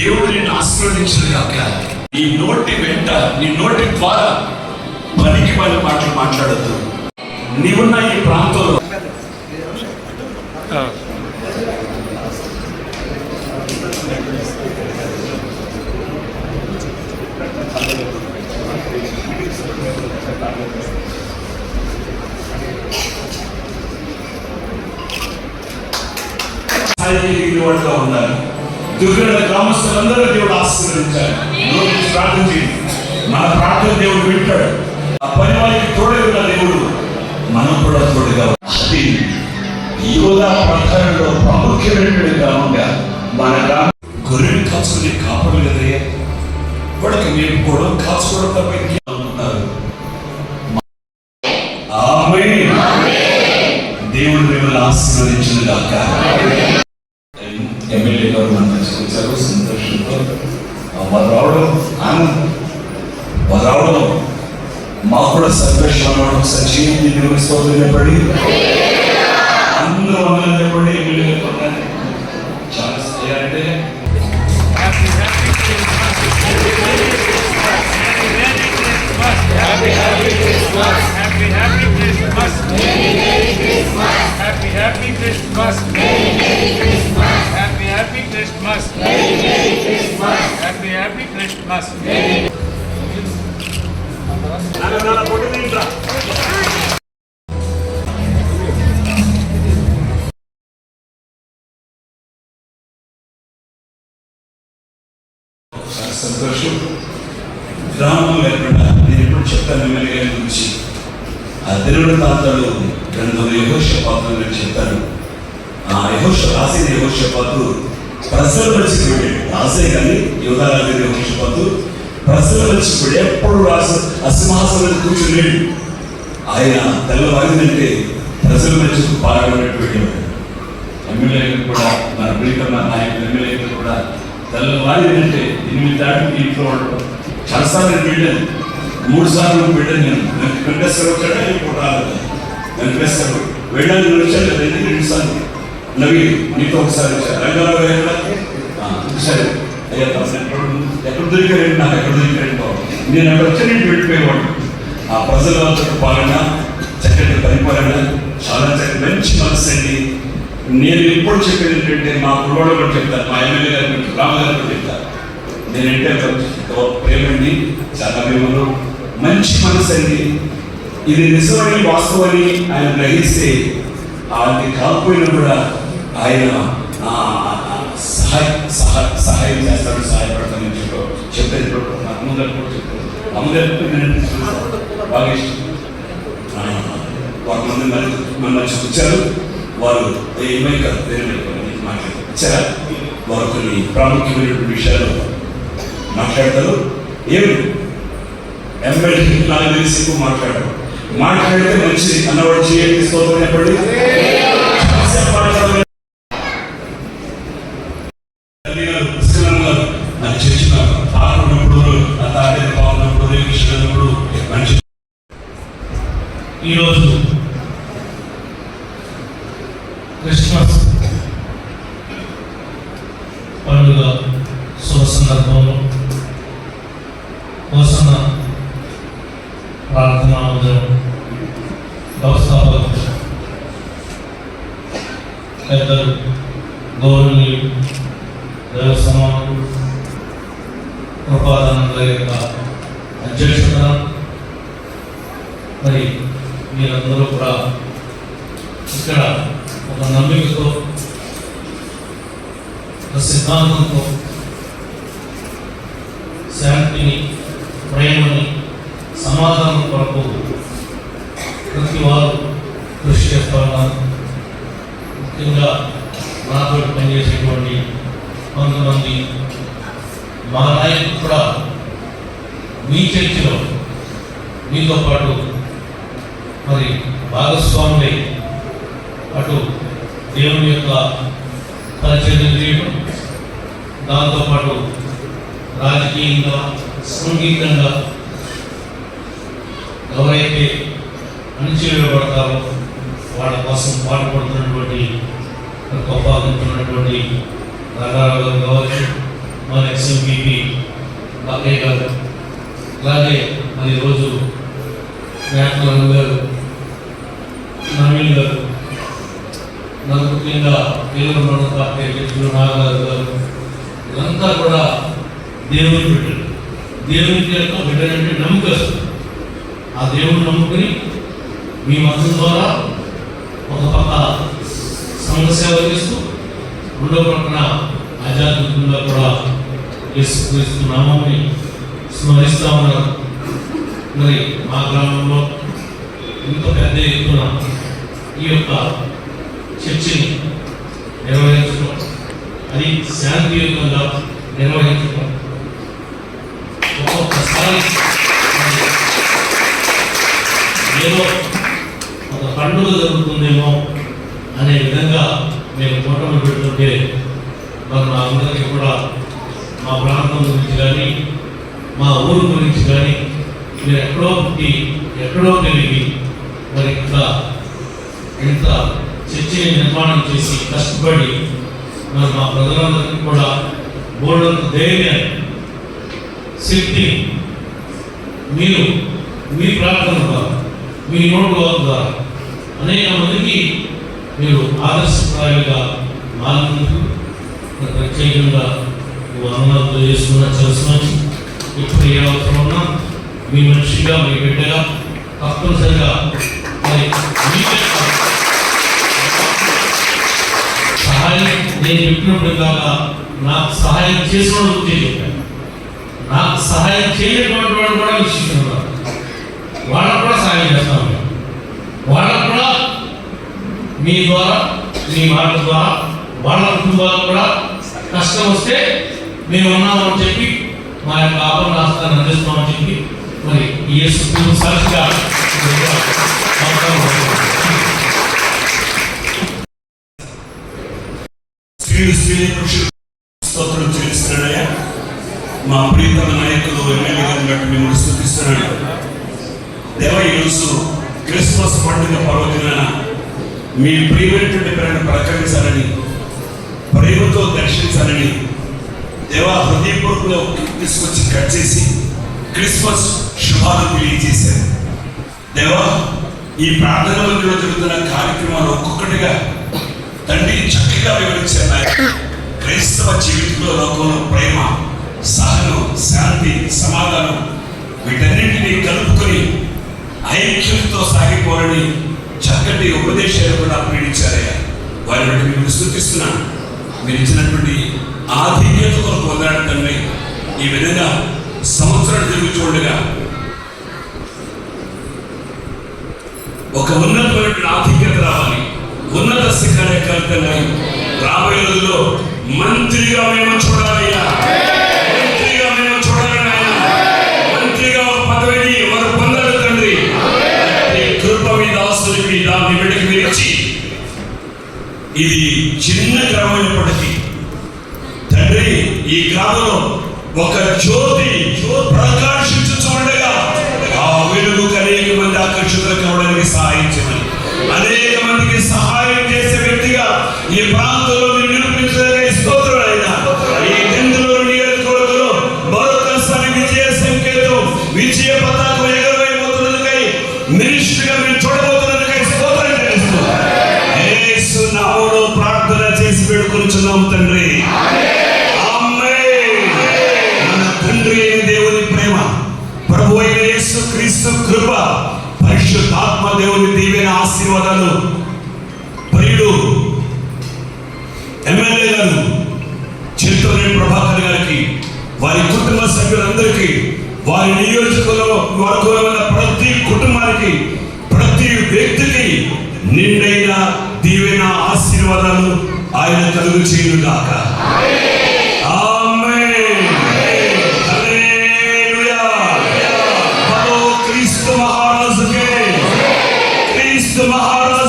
దేవుడు నిన్ను ఆశీర్వదించిన కాక నీ నోటి వెంట నీ నోటి ద్వారా పనికి పని మాటలు మాట్లాడద్దు. నీవున్న ఈ ప్రాంతంలో స్థాయికి ఉండాలి. దుర్గడ గ్రామస్తులందరూ దేవుడు ఆశీర్వదించాలి ప్రార్థన చేయండి మన ప్రార్థన దేవుడు వింటాడు. ఆ పని వారికి తోడే ఉన్న దేవుడు మనం కూడా తోడుగా. అది యోధా ప్రధానంలో ప్రాముఖ్యమైనటువంటి గ్రామంగా మన గ్రామం గొర్రెలు కాచుకునే కాపలు కదయ్యా. వాడికి మేపుకోవడం కాచుకోవడం తప్ప ఆమేన్. దేవుడు మిమ్మల్ని ఆశీర్వదించిన గాక. ఎమ్మెల్యే గారు మన దగ్గరికి వచ్చారు సంతోషంతో వారు రావడం ఆనందం వారు రావడం మాకు కూడా సంతోషం రావడం సచిన్ దేవుని అందరూ వందలు ఎమ్మెల్యే గారు కొన్నాను. చాలా అంటే Happy, happy Christmas. Happy, happy Christmas. Merry, Merry Christmas. Happy, happy Christmas. Merry, Merry Christmas. Happy Christmas happy happy Christmas సంతోషం. గ్రామం లేకుండా నేను ఎప్పుడు చెప్తాను ఎమ్మెల్యే గారి గురించి. ఆ తెలుగు తాతలు గ్రంథం యహోష పాత్ర నేను చెప్తాను ఆ యహోష రాసిన యహోష పాత్ర రాసే కానీ యోధారాజు యహోష పాత్ర ఎప్పుడు రాసు అసింహాసనం కూర్చున్నాడు. ఆయన తెల్లవారిందంటే ప్రజల మధ్యకు పాల్గొన్నట్టు వెళ్ళాడు కూడా మన ప్రీతమ నాయకులు ఎమ్మెల్యే కూడా తెల్లవారిందంటే ఎనిమిది దాటికి ఇంట్లో ఉండడం చాలాసార్లు నేను వెళ్ళాను. మూడు సార్లు వెళ్ళాను నేను. వెంకటేశ్వర వచ్చాడా? ఇప్పుడు రాలేదు వెంకటేశ్వర వెళ్ళాను వచ్చాడు వచ్చాను రెండు సార్లు? నవీన్ నీతో ఒకసారి వచ్చాను ఒకసారి అయ్యా ఎక్కడ దొరికారండి? నాకు ఎక్కడ దొరికారండి బాబు? నేను అక్కడ వచ్చి నేను వెళ్ళిపోయేవాడు ఆ ప్రజల పాలన చక్కటి పరిపాలన చాలా చక్కటి మంచి మనసు అండి. నేను ఎప్పుడు చెప్పేది ఏంటంటే మా కుర్రోడు కూడా చెప్తాను మా ఎమ్మెల్యే గారు కూడా, రామ గారు కూడా చెప్తాను నేనంటే ప్రేమండి చాలా అభిమానం మంచి మనసు అండి. ఇది నిజమని వాస్తవని ఆయన గ్రహిస్తే అది కాకపోయినా కూడా ఆయన ఆ, ఆ, సహాయం చేస్తాడు సహాయపడతానని చెప్పి. చెప్పేది కూడా మా అమ్మగారు కూడా చెప్పారు. అమ్మగారు బాగా ఇష్టం. ఆ, వారు మన మన వచ్చారు వారు ఏమై కాదు మాట్లాడారు. వారు కొన్ని ప్రాముఖ్యమైనటువంటి విషయాలు మాట్లాడతారు. ఏమి? ఎమ్మెల్యే నాకు తెలిసి ఎక్కువ మాట్లాడరు. మాట్లాడితే మంచిది. అన్నవాడు చేయండి స్తోత్రం పండుగ శుభ సందర్భంలో పోసన్న ప్రార్థన ఉదయం వ్యవస్థాపకులు పెద్దలు గౌరవనీయులు దేవ సమానులు కృపాదానంద యొక్క అధ్యక్షత మరి మీరందరూ కూడా ఇక్కడ ఒక నమ్మికతో సిద్ధాంతంతో శాంతిని ప్రేమని సమాధానం కొరకు ప్రతి వారు కృషి చేస్తూ ఉన్నారు ముఖ్యంగా నాతో పనిచేసేటువంటి కొంతమంది మా నాయకులు కూడా మీ చర్చిలో మీతో పాటు మరి భాగస్వాములై అటు దేవుని యొక్క పరిచయం చేయడం. దాంతోపాటు రాజకీయంగా సాంఘికంగా ఎవరైతే అణిచివేయబడతారో వాళ్ళ కోసం పాటుపడుతున్నటువంటి గొప్ప అందుతున్నటువంటి రంగారావు గారు కావచ్చు మన ఎక్స్ఎంపీపీ బాకయ్య గారు అలాగే మరి ఈరోజు మేకలను గారు నవీన్ గారు ముఖ్యంగా తెలుగు పార్టీ అధ్యక్షులు నాగరాజు గారు ఇదంతా కూడా దేవుని బిడ్డలు. దేవుని చేత బిడ్డలంటే నమ్మకస్తుంది ఆ దేవుని నమ్ముకుని మీ మతం ద్వారా ఒక పక్క సంఘ సేవ చేస్తూ రెండో పక్కన ఆధ్యాత్మికంగా కూడా యేసుక్రీస్తు నామాన్ని స్మరిస్తా ఉన్నారు మరి మా గ్రామంలో ఇంత పెద్ద ఎత్తున ఈ యొక్క చర్చిని నిర్వహించడం. అది శాంతియుతంగా నిర్వహించడం. ఒక్కొక్కసారి ఏదో ఒక పండుగ జరుగుతుందేమో అనే విధంగా మేము కూటమి పెడుతుంటే మరి మా అందరికీ కూడా మా ప్రాంతం గురించి కానీ మా ఊరు గురించి కానీ మీరు ఎక్కడో పుట్టి ఎక్కడో పెరిగి మరి ఇంత ఇంత చర్చిని నిర్మాణం చేసి కష్టపడి మరి మా ప్రజలందరికీ కూడా బోర్డు ధైర్యం శక్తి మీరు మీ ప్రార్థన ద్వారా మీ నోటు ద్వారా అనేక మందికి మీరు ఆదర్శప్రాయంగా మారినందుకు ప్రత్యేకంగా వందనాలు చేసుకున్న చేస్తున్నాను ఇప్పుడు ఏ అవసరం ఉన్నా మీ మనిషిగా మీ బిడ్డగా తప్పనిసరిగా మరి మీకే సహాయం నేను చెప్పినప్పుడు కాగా నాకు సహాయం చేసిన గురించి నాకు సహాయం చేయనటువంటి వాడు కూడా విశ్వసిస్తున్నారు వాళ్ళకు కూడా సహాయం చేస్తాం వాళ్ళకు కూడా మీ ద్వారా మీ మాట ద్వారా వాళ్ళ కుటుంబాలకు కూడా కష్టం వస్తే మేము ఉన్నామని చెప్పి మా యొక్క ఆపణ రాష్ట్రాన్ని అందిస్తామని చెప్పి మరి ఈ యేసు క్రీస్తు స్త్రీలు స్తోత్రం చెల్లిస్తున్నాడయ్యా మా ప్రీతమ నాయకులు ఎమ్మెల్యే గారిని బట్టి మిమ్మల్ని స్థుతిస్తున్నాడు దేవ ఈరోజు క్రిస్మస్ పండుగ పర్వదినాన మీ ప్రియమైనటువంటి పేరును ప్రకటించాలని ప్రేమతో దర్శించాలని దేవా హృదయపూర్వకంగా తీసుకొచ్చి కట్ చేసి క్రిస్మస్ శుభాలు తెలియజేశారు దేవా ఈ ప్రార్థనలో జరుగుతున్న కార్యక్రమాలు ఒక్కొక్కటిగా తండ్రి చక్కగా వివరించారు. క్రైస్తవ జీవితంలో లోకంలో ప్రేమ సహనం శాంతి సమాధానం వీటన్నింటినీ కలుపుకొని ఐక్యంతో సాగిపోవాలని చక్కటి ఉపదేశాలు కూడా పీడించారయ్యా వారి బట్టి మేము స్థుతిస్తున్నాను. మీరు ఇచ్చినటువంటి ఆధిక్యత కొరకు పొందాడు తండ్రి. ఈ విధంగా సంవత్సరం తిరిగి చూడగా ఒక ఉన్నతమైనటువంటి ఆధిక్యత రావాలి ఉన్నత శిఖర రాబోయే రోజుల్లో మంత్రిగా మేము మంత్రిగా మేము చూడాలి మంత్రిగా పదవిని వారు పొందాలి తండ్రి? కృప మీద మీద మీ బిడ్డకి మీరు ఇచ్చి ఇది చిన్న గ్రామైనప్పటికీ తండ్రి ఈ గ్రామంలో ఒక జ్యోతి ప్రకాశించు చూడగా ఆ వెలుగు అనేక మంది ఆకర్షితులు కావడానికి సహాయం చేయమని అనేక మందికి సహాయం చేసే ఈ ప్రాంతంలో వారి నియోజకవర్గంలో ప్రతి కుటుంబానికి ప్రతి వ్యక్తికి నిండైన దీవెన ఆశీర్వాదాలు ఆయన కలుగు చేయను కాక మహారాజు క్రీస్తు మహారాజు